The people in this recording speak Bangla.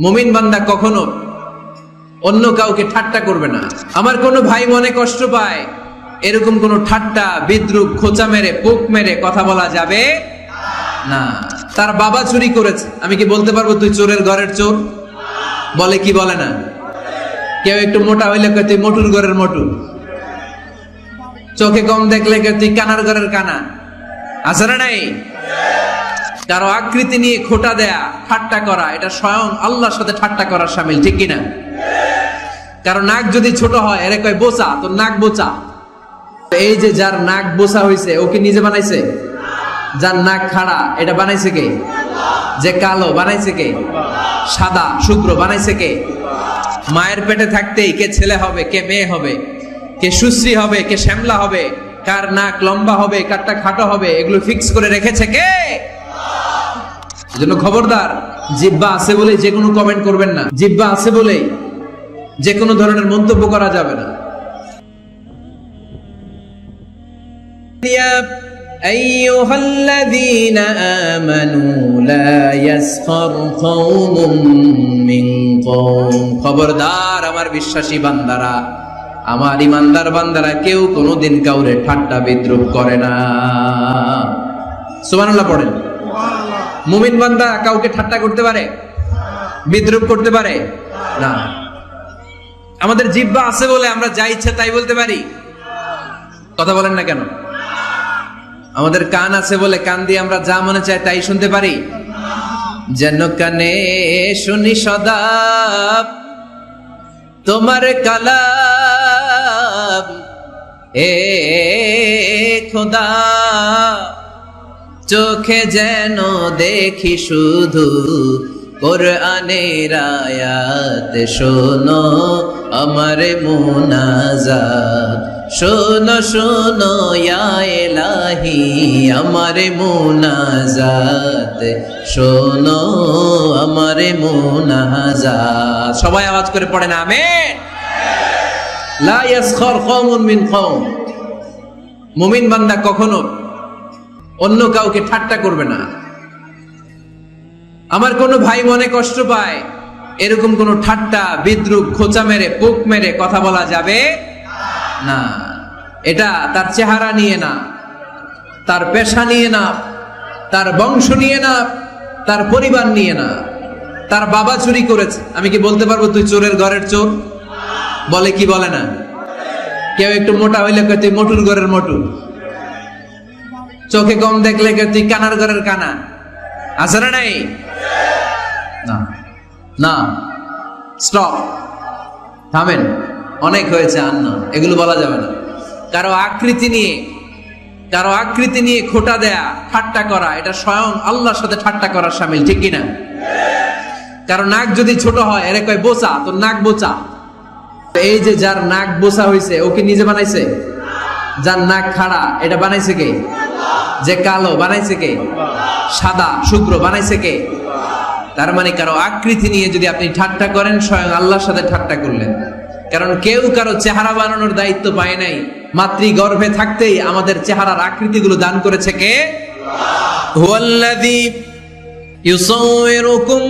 মুমিন বান্দা কখনো অন্য কাউকে ঠাট্টা করবে না। আমার কোনো ভাই মনে কষ্ট পায়, এরকম কোনো ঠাট্টা, বিদ্রুপ, খোঁচা মেরে, পোক মেরে কথা বলা যাবে না। তার বাবা চুরি করেছে। আমি কি বলতে পারব তুই চোরের ঘরের চোর? বলে কি বলে না? কেউ একটু মোটা হইলে কয়, তুই মোটুর ঘরের মোটু। চোখে কম দেখলে তুই কানার ঘরের কানা। আছে না নাই? কারও আকৃতি নিয়ে খোটা দেয়া, ঠাট্টা করা, এটা স্বয়ং আল্লাহর সাথে ঠাট্টা করার সামিল, ঠিক কিনা? কারও নাক যদি ছোট হয়, এরে কয়, বোচা, তোর নাক বোচা। এই যে যার নাক বোচা হয়েছে ও কি নিজে বানাইছে? যার নাক খাড়া, এটা বানাইছে কে? যে কালো, বানাইছে কে? সাদা শুক্র বানাইছে কে? মায়ের পেটে থাকতেই কে ছেলে হবে, কে মেয়ে হবে, কে সুশ্রী হবে, কে শ্যামলা হবে, কার নাক লম্বা হবে, কারটা খাটো হবে, এগুলো ফিক্স করে রেখেছে কে? এজন্য খবরদার জিব্বা আছে বলে যে কোনো কমেন্ট করবেন না জিব্বা আছে বলেই যে কোনো ধরনের মন্তব্য করা যাবে না يا أيها الذين آمنوا لا يسخر قوم من قوم খবরদার আমার বিশ্বাসী বান্দারা আমার ইমানদার বান্দারা কেউ কোনোদিন কাউরে ঠাট্টা বিদ্রুপ করে না সুবহানাল্লাহ পড়েন মুমিন বান্দা কাউকে ঠাট্টা করতে পারে? বিদ্রুপ করতে পারে? না। আমাদের জিব্বা আছে বলে আমরা যা ইচ্ছে তাই বলতে পারি। কথা বলেন না কেন? আমাদের কান আছে বলে কান দিয়ে আমরা যা মনে চাই তাই শুনতে পারি। যেন কানে শুনি সদা তোমার কালাম। এ খোদা। চোখে যেন দেখি শুধু কোরআনের আয়াত। শোনো আমার মুনাজাত। শোনো শোনো এলাহি আমার মুনাজাত। শোনো আমার মুনাজাত। সবাই আওয়াজ করে পড়ে না আমেন। লা ইয়াসখর কওমুন মিন কওম। মুমিন বান্দা কখনো অন্য কাউকে ঠাট্টা করবে না। আমার কোনো ভাই মনে কষ্ট পায়, এরকম কোনো ঠাট্টা, বিদ্রুপ, খোঁচা মেরে, পোক মেরে কথা বলা যাবে না। এটা তার চেহারা নিয়ে না, তার পেশা নিয়ে না, তার বংশ নিয়ে না, তার পরিবার নিয়ে না। তার বাবা চুরি করেছে। আমি কি বলতে পারব তুই চোরের ঘরের চোর? বলে কি বলে না? কেউ একটু মোটা হইলে তুই মোটুর ঘরের মোটু। চোখে কম দেখলে কয় তুই কানার ঘরের কানা? আছে না নাই? না। না। স্টপ থামেন। অনেক হয়েছে, আর না। এগুলো বলা যাবে না। কারও আকৃতি নিয়ে, কারও আকৃতি নিয়ে খোটা দেয়া, ঠাট্টা করা, এটা স্বয়ং আল্লাহর সাথে ঠাট্টা করার সামিল, ঠিক কিনা? কারও নাক যদি ছোট হয়, এরে কয়, বোচা, তোর নাক বোচা। এই যে যার নাক বোচা হয়েছে ও কি নিজে বানাইছে? যার নাক খাড়া, এটা বানাইছে কে? যে কালো, বানাইছে কে? সাদা শুক্র বানাইছে কে? তার মানে কারও আকৃতি নিয়ে যদি আপনি ঠাট্টা করেন, স্বয়ং আল্লাহর সাথে ঠাট্টা করলেন। কারণ কেউ কারও চেহারা বানানোর দায়িত্ব পায় নাই। মাতৃ গর্ভে থাকতেই আমাদের চেহারার আকৃতিগুলো দান করেছে কে? হুয়াল্লাযী ইউসাউয়িরুকুম